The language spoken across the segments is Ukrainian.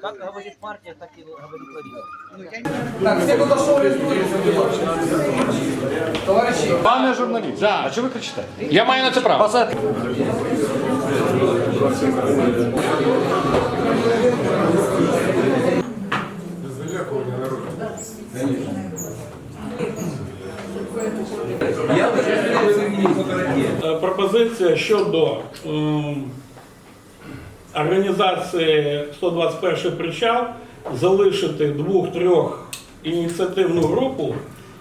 Как говорит партия, так и говорит Лариса. Так, все в студию. Товарищи, Пане журналіст, Да. а чого ви кричите? Я маю на це право. Посадки. Е, пропозиція щодо ем, організації 121 причал залишити двох-трьох ініціативну групу,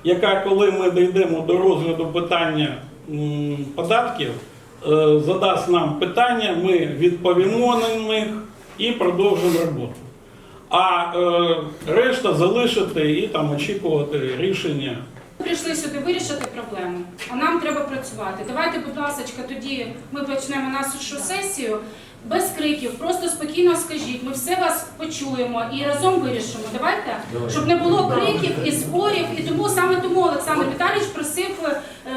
яка, коли ми дійдемо до розгляду питання податків, е, задасть нам питання, ми відповімо на них і продовжимо роботу. А е, решта залишити і там очікувати рішення Прийшли сюди вирішити проблему, а нам треба працювати. Давайте, будь ласка, тоді ми почнемо нашу сесію без криків, просто спокійно скажіть, ми все вас почуємо і разом вирішимо. Давайте, щоб не було криків і спорів. І тому саме тому Олександр Віталійович просив,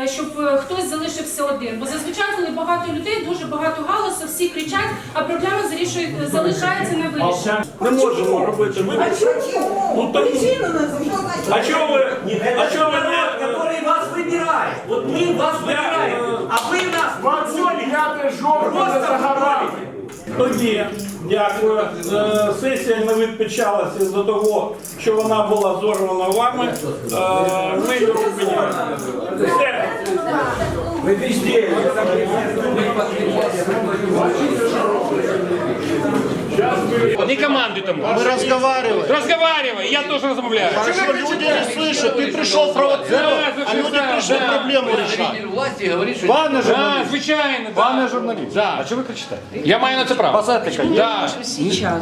щоб е, хтось залишився один. Бо зазвичай, коли багато людей, дуже багато галасу, всі кричать, а проблема зарішує, залишається не вирішена. не можемо робити вибір. Ну, тому- А чого ви, а чого ви не... Который вас выбирает. Вот мы вас выбираем. А вы нас просто Тоді, дякую. Е, Сесія не відпочалася з-за того, що вона була зорвана вами. Е, Ми її припиняємо. Все. Не командуй тому. Мы разговариваем. Разговаривай, я тоже размовляю. Хорошо, люди не слышат. Ты пришел провоцировать, а люди пришли проблему решать. власти говорит, что Пане Да, журналіст, звичайно, пане журналіст, Да. а чого ви кричите? Я маю на це право. Да.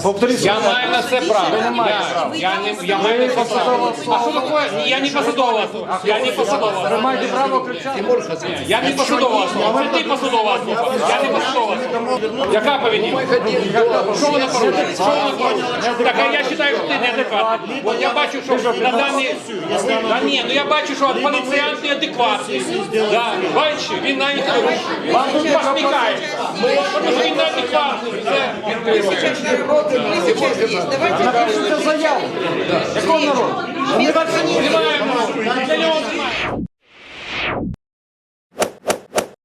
Повторіть. Я маю на це право. Ви не маєте Я- права. Я не я маю на це право. А що таке? Я не посадова особа. Я не посадова Ви особа. маєте право кричати. Я не посадова особа. Це ти посадова особа. Я не посадова особа. Яка поведінка? Що вона порушила? Що вона порушила? Так, а я вважаю, що ти неадекватний. От я бачу, що на даний... Та ні, ну я бачу, що поліціянт неадекватний. Да, бачите, він навіть посміхається. Тому що він неадекватний. Все, відкриває. Заяву. Якого народу?